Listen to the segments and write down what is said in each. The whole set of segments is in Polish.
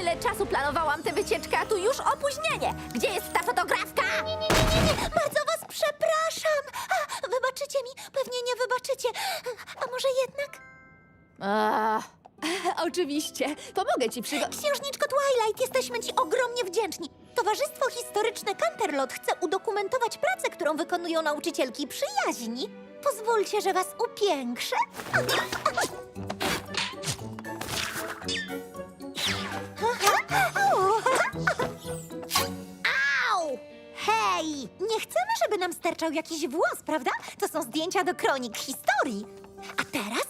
Tyle czasu planowałam tę wycieczkę, a tu już opóźnienie. Gdzie jest ta fotografka? Nie, nie, nie, nie, nie. Bardzo was przepraszam. A, wybaczycie mi? Pewnie nie wybaczycie. A może jednak? Ach, oczywiście. Pomogę ci przygo... Księżniczko Twilight, jesteśmy ci ogromnie wdzięczni. Towarzystwo Historyczne Canterlot chce udokumentować pracę, którą wykonują nauczycielki przyjaźni. Pozwólcie, że was upiększę. Hej! Nie chcemy, żeby nam sterczał jakiś włos, prawda? To są zdjęcia do kronik historii. A teraz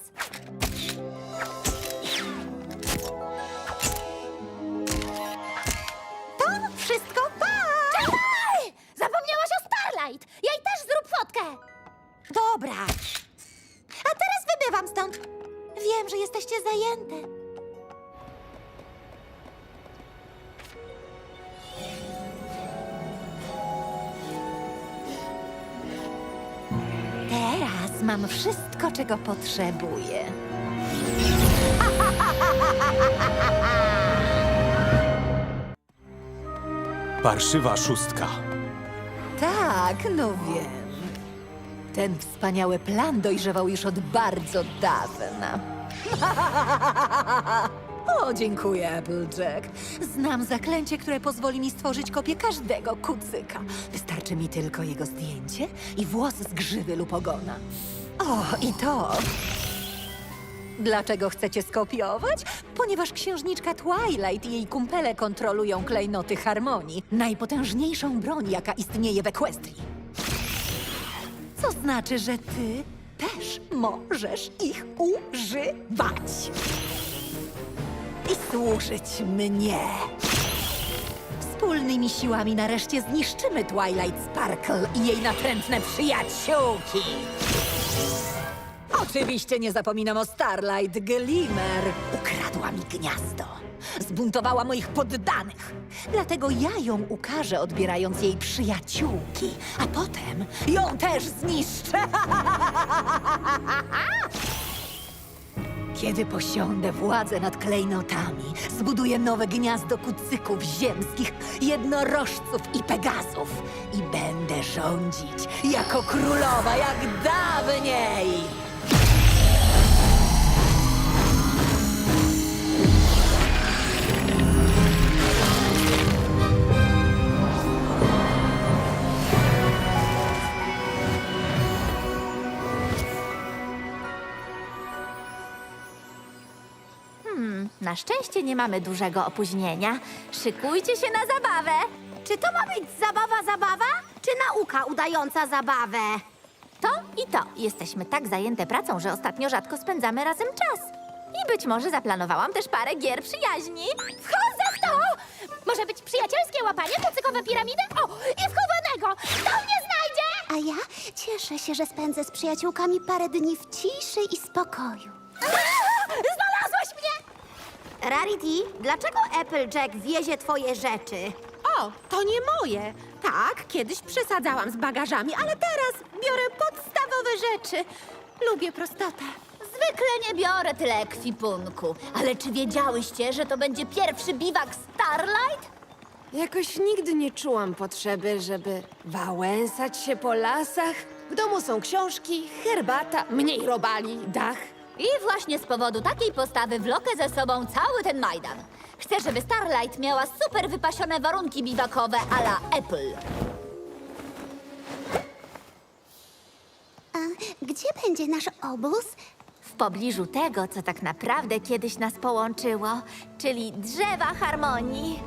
To wszystko, pa! Czekaj! Zapomniałaś o Starlight! Jej też zrób fotkę! Dobra. A teraz wybywam stąd. Wiem, że jesteście zajęte. Mam wszystko, czego potrzebuję. Parszywa szóstka. Tak, no wiem. Ten wspaniały plan dojrzewał już od bardzo dawna. o, dziękuję, Applejack. Znam zaklęcie, które pozwoli mi stworzyć kopię każdego kucyka. Wystarczy mi tylko jego zdjęcie i włos z grzywy lub ogona. O, i to. Dlaczego chcecie skopiować? Ponieważ księżniczka Twilight i jej kumpele kontrolują klejnoty harmonii, najpotężniejszą broń, jaka istnieje w Equestrii. Co znaczy, że ty też możesz ich używać. I służyć mnie. Wspólnymi siłami nareszcie zniszczymy Twilight Sparkle i jej natrętne przyjaciółki. Oczywiście nie zapominam o Starlight Glimmer. Ukradła mi gniazdo. Zbuntowała moich poddanych. Dlatego ja ją ukażę, odbierając jej przyjaciółki, a potem ją też zniszczę. Kiedy posiądę władzę nad klejnotami, zbuduję nowe gniazdo kucyków ziemskich, jednorożców i pegazów i będę rządzić jako królowa jak dawniej. Na szczęście nie mamy dużego opóźnienia. Szykujcie się na zabawę! Czy to ma być zabawa, zabawa? Czy nauka udająca zabawę? To i to. Jesteśmy tak zajęte pracą, że ostatnio rzadko spędzamy razem czas. I być może zaplanowałam też parę gier przyjaźni. Wchodzę w to! Może być przyjacielskie łapanie, kucykowe piramidy? O, i wchowanego! Kto mnie znajdzie? A ja cieszę się, że spędzę z przyjaciółkami parę dni w ciszy i spokoju. Rarity, dlaczego Applejack wiezie twoje rzeczy? O, to nie moje. Tak, kiedyś przesadzałam z bagażami, ale teraz biorę podstawowe rzeczy. Lubię prostotę. Zwykle nie biorę tyle ekwipunku. Ale czy wiedziałyście, że to będzie pierwszy biwak Starlight? Jakoś nigdy nie czułam potrzeby, żeby wałęsać się po lasach. W domu są książki, herbata, mniej robali, dach. I właśnie z powodu takiej postawy wlokę ze sobą cały ten Majdan. Chcę, żeby Starlight miała super wypasione warunki biwakowe a la Apple. A gdzie będzie nasz obóz? W pobliżu tego, co tak naprawdę kiedyś nas połączyło, czyli drzewa harmonii.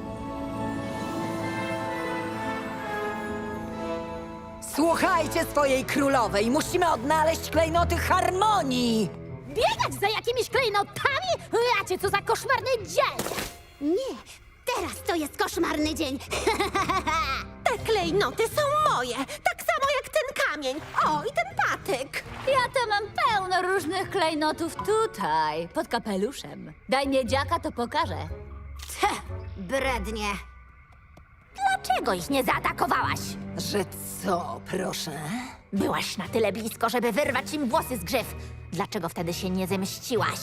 Słuchajcie swojej królowej, musimy odnaleźć klejnoty harmonii. Biegać za jakimiś klejnotami? Jacie, co za koszmarny dzień! Nie, teraz to jest koszmarny dzień. Te klejnoty są moje, tak samo jak ten kamień. O, i ten patyk. Ja to mam pełno różnych klejnotów tutaj, pod kapeluszem. Daj miedziaka, to pokażę. Heh, brednie. Dlaczego ich nie zaatakowałaś? Że co, proszę? Byłaś na tyle blisko, żeby wyrwać im włosy z grzyw. Dlaczego wtedy się nie zemściłaś?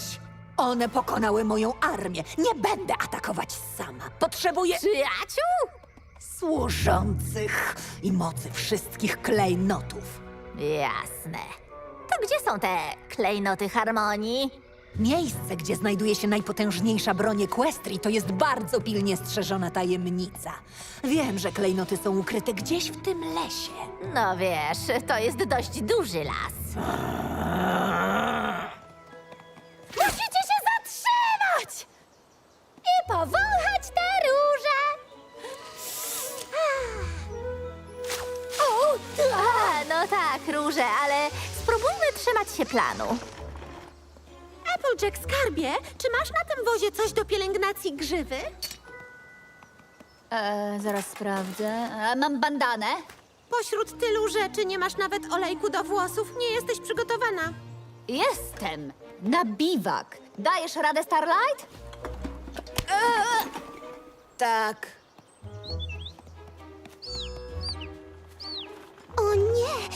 One pokonały moją armię. Nie będę atakować sama. Potrzebuję Przyjaciół? służących i mocy wszystkich klejnotów. Jasne. To gdzie są te klejnoty harmonii? Miejsce, gdzie znajduje się najpotężniejsza broń Equestrii, to jest bardzo pilnie strzeżona tajemnica. Wiem, że klejnoty są ukryte gdzieś w tym lesie. No wiesz, to jest dość duży las. Musicie się zatrzymać! I powąchać te róże! O, no tak, róże, ale spróbujmy trzymać się planu. Applejack skarbie, czy masz na tym wozie coś do pielęgnacji grzywy? E, zaraz sprawdzę. E, mam bandanę. Pośród tylu rzeczy nie masz nawet olejku do włosów. Nie jesteś przygotowana. Jestem na biwak. Dajesz radę, Starlight? Tak. O nie!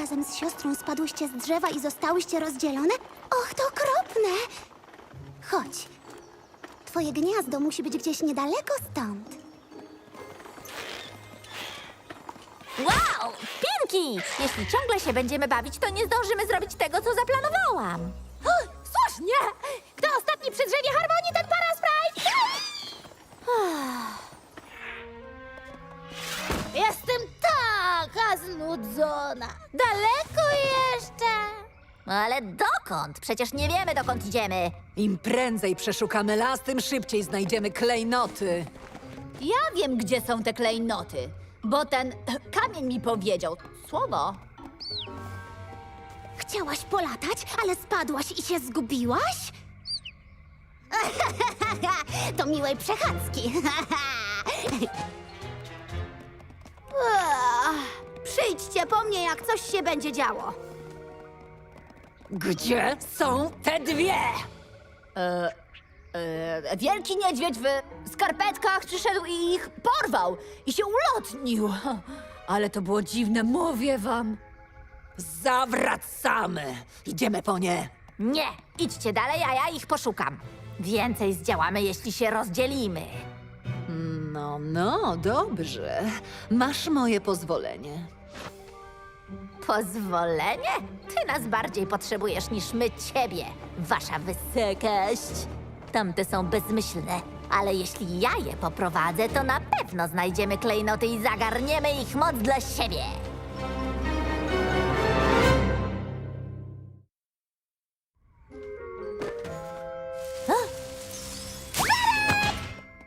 Razem z siostrą spadłyście z drzewa i zostałyście rozdzielone? Och, to okropne! Chodź. Twoje gniazdo musi być gdzieś niedaleko stąd. Wow! Pinki! Jeśli ciągle się będziemy bawić, to nie zdążymy zrobić tego, co zaplanowałam. O, słusznie! Kto ostatni przy drzewie harmonii, ten para Sprite! Jestem taka znudzona. Daleko jeszcze? Ale dokąd? Przecież nie wiemy, dokąd idziemy. Im prędzej przeszukamy las, tym szybciej znajdziemy klejnoty. Ja wiem, gdzie są te klejnoty, bo ten kamień mi powiedział. Słowo. Chciałaś polatać, ale spadłaś i się zgubiłaś? to miłej przechadzki. Przyjdźcie po mnie, jak coś się będzie działo. Gdzie są te dwie? E, wielki niedźwiedź w skarpetkach przyszedł i ich porwał i się ulotnił. Ale to było dziwne, mówię wam. Zawracamy. Idziemy po nie. Nie, idźcie dalej, a ja ich poszukam. Więcej zdziałamy, jeśli się rozdzielimy. No, no, dobrze. Masz moje pozwolenie. Pozwolenie? Ty nas bardziej potrzebujesz niż my ciebie, wasza wysokość. Tamte są bezmyślne, ale jeśli ja je poprowadzę, to na pewno znajdziemy klejnoty i zagarniemy ich moc dla siebie.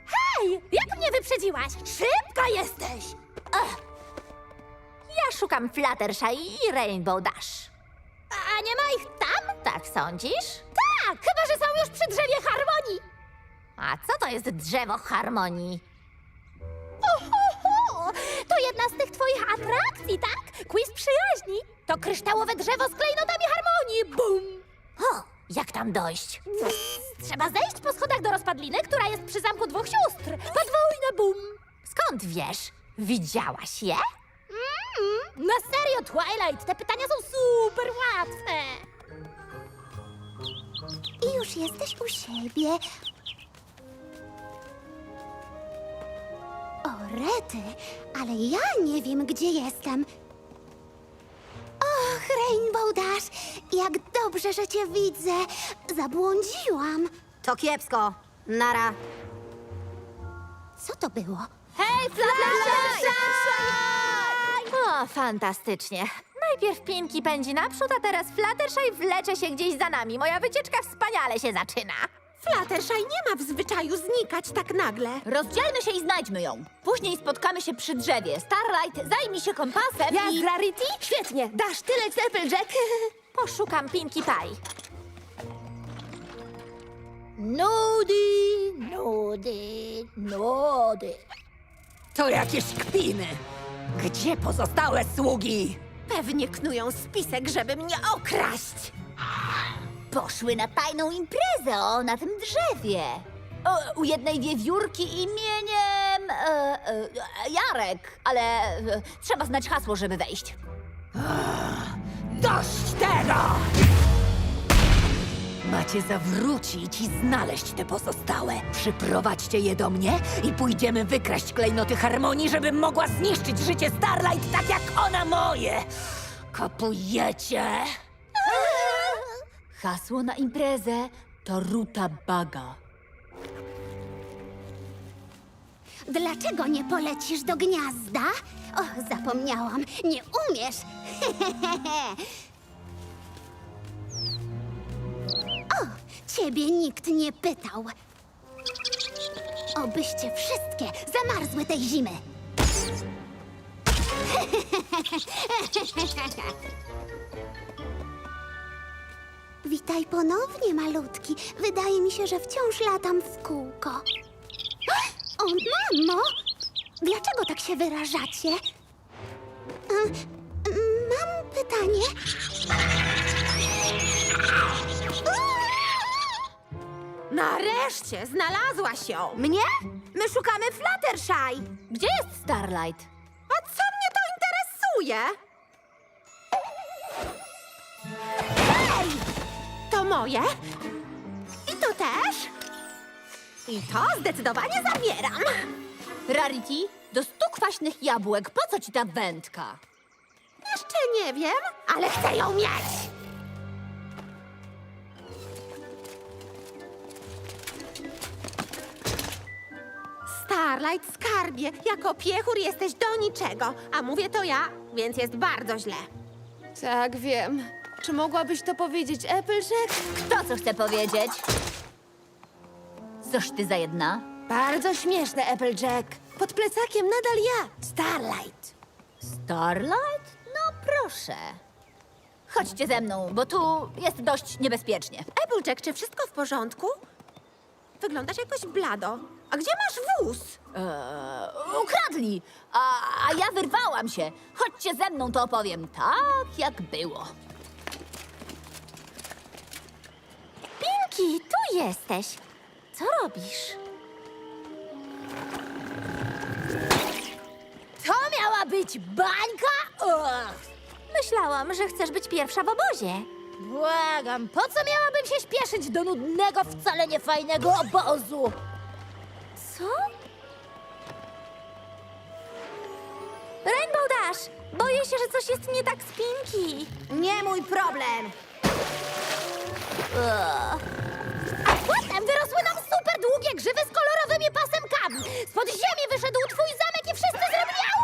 Hej, jak mnie wyprzedziłaś? Szybka jesteś! Szukam Fluttershy i Rainbow Dash. A nie ma ich tam? Tak sądzisz? Tak, chyba że są już przy drzewie harmonii. A co to jest drzewo harmonii? Ohoho, to jedna z tych twoich atrakcji, tak? Quiz przyjaźni. To kryształowe drzewo z klejnotami harmonii. Bum! O, jak tam dojść? Trzeba zejść po schodach do rozpadliny, która jest przy zamku dwóch sióstr. Podwójne bum! Skąd wiesz? Widziałaś je? Mm, na serio, Twilight, te pytania są super łatwe. I już jesteś u siebie. O, rety, ale ja nie wiem, gdzie jestem. Och, Rainbow Dash, jak dobrze, że cię widzę. Zabłądziłam. To kiepsko. Nara. Co to było? Hej, Fluttershy! O, fantastycznie. Najpierw Pinki pędzi naprzód, a teraz Fluttershy wlecze się gdzieś za nami. Moja wycieczka wspaniale się zaczyna. Fluttershy nie ma w zwyczaju znikać tak nagle. Rozdzielmy się i znajdźmy ją. Później spotkamy się przy drzewie. Starlight zajmij się kompasem Ja i... z Rarity? Świetnie. Dasz tyle z Applejack. Poszukam Pinkie Pie. Nudy, nudy, nudy. To jakieś kpiny. Gdzie pozostałe sługi? Pewnie knują spisek, żeby mnie okraść. Poszły na tajną imprezę o, na tym drzewie. O, u jednej wiewiórki imieniem e, e, Jarek, ale e, trzeba znać hasło, żeby wejść. Dość tego! Macie zawrócić i znaleźć te pozostałe. Przyprowadźcie je do mnie i pójdziemy wykraść klejnoty harmonii, żebym mogła zniszczyć życie Starlight tak jak ona moje. Kapujecie? Hasło na imprezę to Ruta Baga. Dlaczego nie polecisz do gniazda? O, zapomniałam. Nie umiesz. ciebie nikt nie pytał. Obyście wszystkie zamarzły tej zimy. Witaj ponownie, malutki. Wydaje mi się, że wciąż latam w kółko. O, mamo! Dlaczego tak się wyrażacie? E, Mam pytanie. Nareszcie znalazłaś ją! Mnie? My szukamy Fluttershy. Gdzie jest Starlight? A co mnie to interesuje? To moje? I to też? I to zdecydowanie zabieram. Rarity, do stu kwaśnych jabłek, po co ci ta wędka? Jeszcze nie wiem, ale chcę ją mieć. Starlight, skarbie, jako piechur jesteś do niczego, a mówię to ja, więc jest bardzo źle. Tak, wiem. Czy mogłabyś to powiedzieć Applejack? Kto co chce powiedzieć? Coż ty za jedna? Bardzo śmieszne, Applejack. Pod plecakiem nadal ja, Starlight. Starlight? No proszę. Chodźcie ze mną, bo tu jest dość niebezpiecznie. Applejack, czy wszystko w porządku? Wyglądasz jakoś blado. A gdzie masz wóz? Eee, ukradli, a, a ja wyrwałam się. Chodźcie ze mną, to opowiem tak, jak było. Pinki, tu jesteś. Co robisz? To miała być bańka? Ugh. Myślałam, że chcesz być pierwsza w obozie. Błagam, po co miałabym się śpieszyć do nudnego, wcale niefajnego obozu? Co? Rainbow Dash! Boję się, że coś jest nie tak z Pinki. Nie mój problem. A potem wyrosły nam super długie grzywy z kolorowymi pasemkami. Spod ziemi wyszedł twój zamek i wszyscy zrobili au!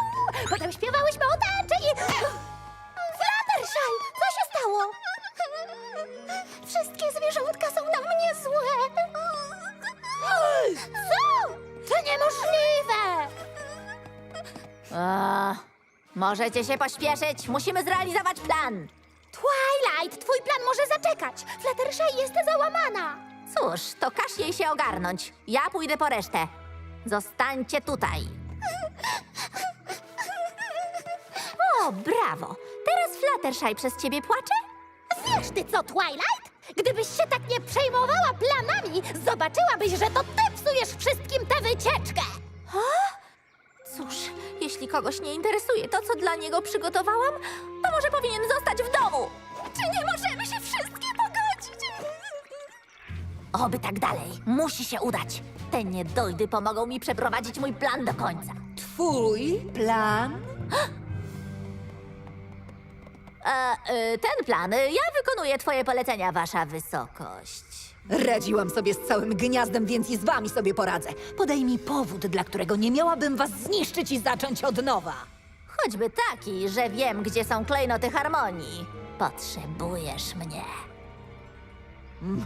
Potem śpiewałyśmy o tarczy i... Fluttershy! Co się stało? Wszystkie zwierzątka są na mnie złe. Co? To niemożliwe! A, możecie się pośpieszyć, musimy zrealizować plan. Twilight, twój plan może zaczekać. Fluttershy jest załamana. Cóż, to każ jej się ogarnąć. Ja pójdę po resztę. Zostańcie tutaj. O, brawo! Teraz Fluttershy przez ciebie płacze? Wiesz ty co, Twilight? Gdybyś się tak nie przejmowała planami, zobaczyłabyś, że to ty psujesz wszystkim tę wycieczkę! Cóż, jeśli kogoś nie interesuje to, co dla niego przygotowałam, to może powinien zostać w domu. Czy nie możemy się wszystkie pogodzić? Oby tak dalej. Musi się udać. Te niedojdy pomogą mi przeprowadzić mój plan do końca. Twój plan? E, e, ten plan, ja wykonuję twoje polecenia, wasza wysokość. Radziłam sobie z całym gniazdem, więc i z wami sobie poradzę. Podaj mi powód, dla którego nie miałabym was zniszczyć i zacząć od nowa. Choćby taki, że wiem, gdzie są klejnoty harmonii. Potrzebujesz mnie.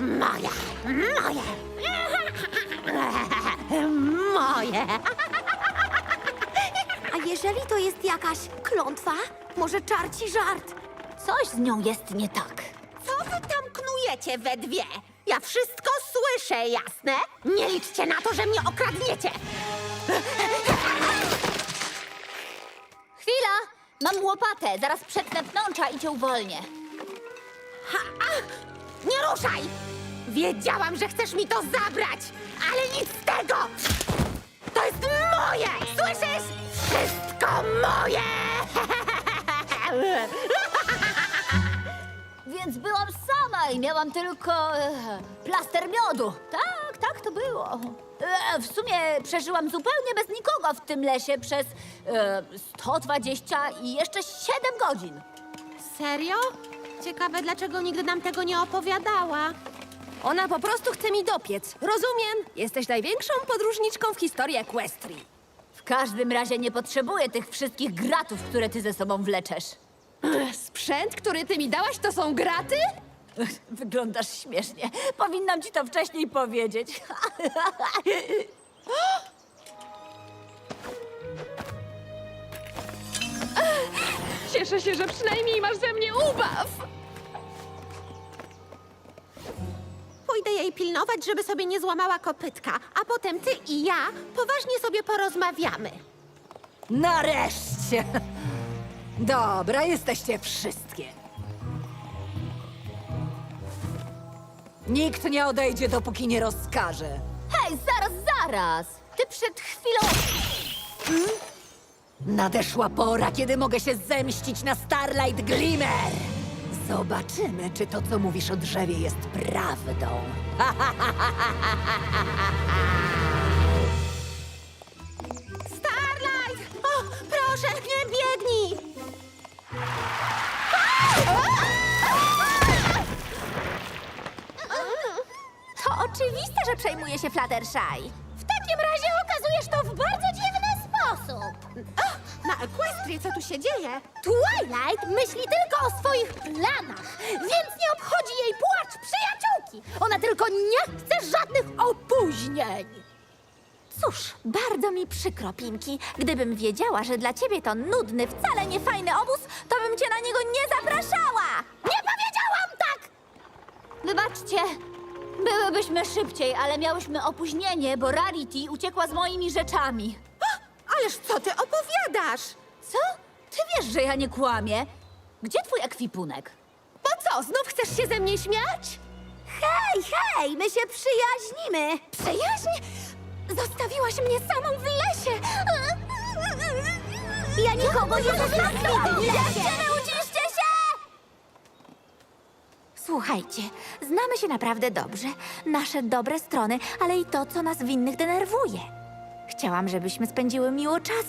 Moje, moje, moje. A jeżeli to jest jakaś klątwa? Może czarci żart? Coś z nią jest nie tak. Co wy tam knujecie we dwie? Ja wszystko słyszę, jasne? Nie liczcie na to, że mnie okradniecie. Chwila! Mam łopatę, zaraz przetnę pnącza i cię uwolnię. Nie ruszaj! Wiedziałam, że chcesz mi to zabrać, ale nic z tego! To jest moje! Słyszysz? Wszystko moje! Więc byłam sama i miałam tylko e, plaster miodu. Tak, tak to było. E, w sumie przeżyłam zupełnie bez nikogo w tym lesie przez e, 120 i jeszcze 7 godzin. Serio? Ciekawe, dlaczego nigdy nam tego nie opowiadała. Ona po prostu chce mi dopiec. Rozumiem. Jesteś największą podróżniczką w historii Equestrii. W każdym razie nie potrzebuję tych wszystkich gratów, które ty ze sobą wleczesz. Sprzęt, który ty mi dałaś, to są graty? Wyglądasz śmiesznie. Powinnam ci to wcześniej powiedzieć. Cieszę się, że przynajmniej masz ze mnie ubaw. Pójdę jej pilnować, żeby sobie nie złamała kopytka, a potem ty i ja poważnie sobie porozmawiamy. Nareszcie! Dobra, jesteście wszystkie. Nikt nie odejdzie, dopóki nie rozkaże. Hej, zaraz, zaraz! Ty przed chwilą... Nadeszła pora, kiedy mogę się zemścić na Starlight Glimmer. Zobaczymy, czy to, co mówisz o drzewie, jest prawdą. Starlight! O, proszę, nie biegnij! To oczywiste, że przejmuje się Fluttershy. W takim razie okazujesz to w bardzo dziwny sposób. Na Equestrii co tu się dzieje? Twilight myśli tylko o swoich planach, więc nie obchodzi jej płacz przyjaciółki. Ona tylko nie chce żadnych opóźnień. Cóż, bardzo mi przykro, Pinki. Gdybym wiedziała, że dla ciebie to nudny, wcale nie fajny obóz, to bym cię na niego nie zapraszała! Nie powiedziałam tak! Wybaczcie, byłybyśmy szybciej, ale miałyśmy opóźnienie, bo Rarity uciekła z moimi rzeczami. Ależ co ty opowiadasz? Co? Ty wiesz, że ja nie kłamię. Gdzie twój ekwipunek? Po co, znów chcesz się ze mnie śmiać? Hej, hej, my się przyjaźnimy. Przyjaźń? Zostawiłaś mnie samą w lesie! Ja nikogo nie zostawiłam w lesie! uciszcie się! Słuchajcie, znamy się naprawdę dobrze. Nasze dobre strony, ale i to, co nas winnych denerwuje. Chciałam, żebyśmy spędziły miło czas,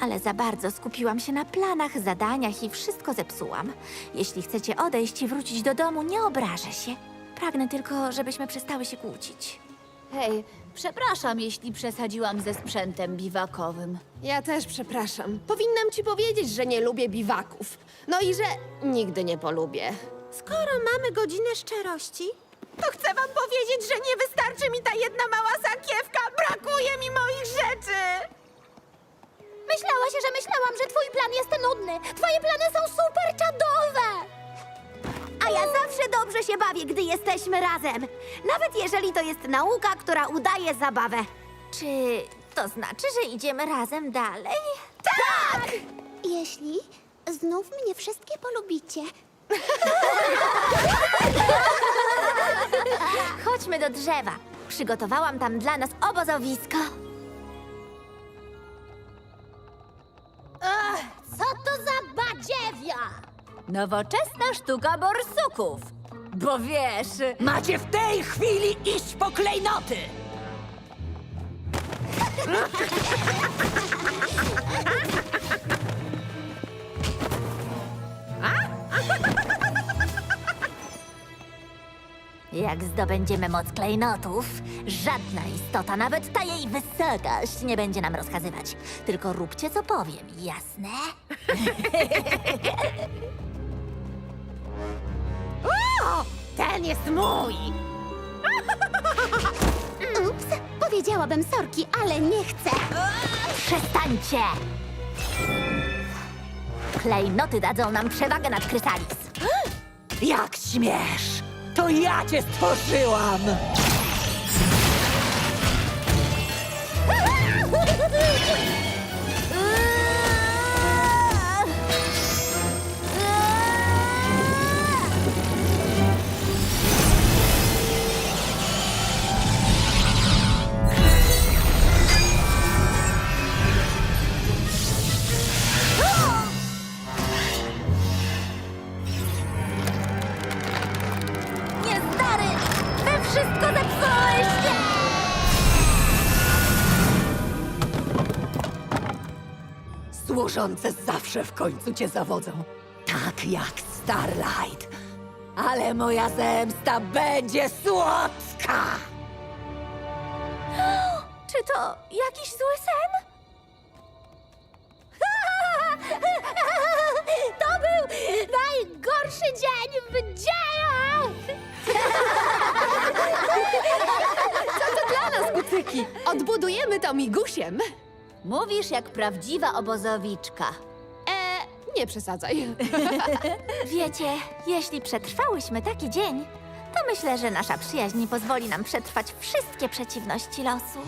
ale za bardzo skupiłam się na planach, zadaniach i wszystko zepsułam. Jeśli chcecie odejść i wrócić do domu, nie obrażę się. Pragnę tylko, żebyśmy przestały się kłócić. Hej, przepraszam, jeśli przesadziłam ze sprzętem biwakowym. Ja też przepraszam. Powinnam ci powiedzieć, że nie lubię biwaków. No i że nigdy nie polubię. Skoro mamy godzinę szczerości, to chcę wam powiedzieć, że nie wystarczy mi ta jedna mała sakiewka. Brakuje mi moich rzeczy. Myślałaś, że myślałam, że twój plan jest nudny. Twoje plany są super czadowe. A ja zawsze dobrze się bawię, gdy jesteśmy razem. Nawet jeżeli to jest nauka, która udaje zabawę. Czy to znaczy, że idziemy razem dalej? Jeśli znów mnie wszystkie polubicie. Chodźmy do drzewa. Przygotowałam tam dla nas obozowisko. Co to za badziewia? Nowoczesna sztuka borsuków. Bo wiesz, Macie w tej chwili iść po klejnoty! jak zdobędziemy moc klejnotów, żadna istota, nawet ta jej wysokość, nie będzie nam rozkazywać. Tylko róbcie, co powiem, jasne? Ten jest mój. Ups, powiedziałabym sorki, ale nie chcę. Przestańcie! Klejnoty dadzą nam przewagę nad Krysalis. Jak śmiesz! To ja cię stworzyłam! Służące zawsze w końcu cię zawodzą. Tak jak Starlight. Ale moja zemsta będzie słodka! Czy to jakiś zły sen? To był najgorszy dzień w dziejach! Dla nas, kucyki! Odbudujemy to migusiem. Mówisz jak prawdziwa obozowiczka. E, nie przesadzaj. Wiecie, jeśli przetrwałyśmy taki dzień, to myślę, że nasza przyjaźń pozwoli nam przetrwać wszystkie przeciwności losu.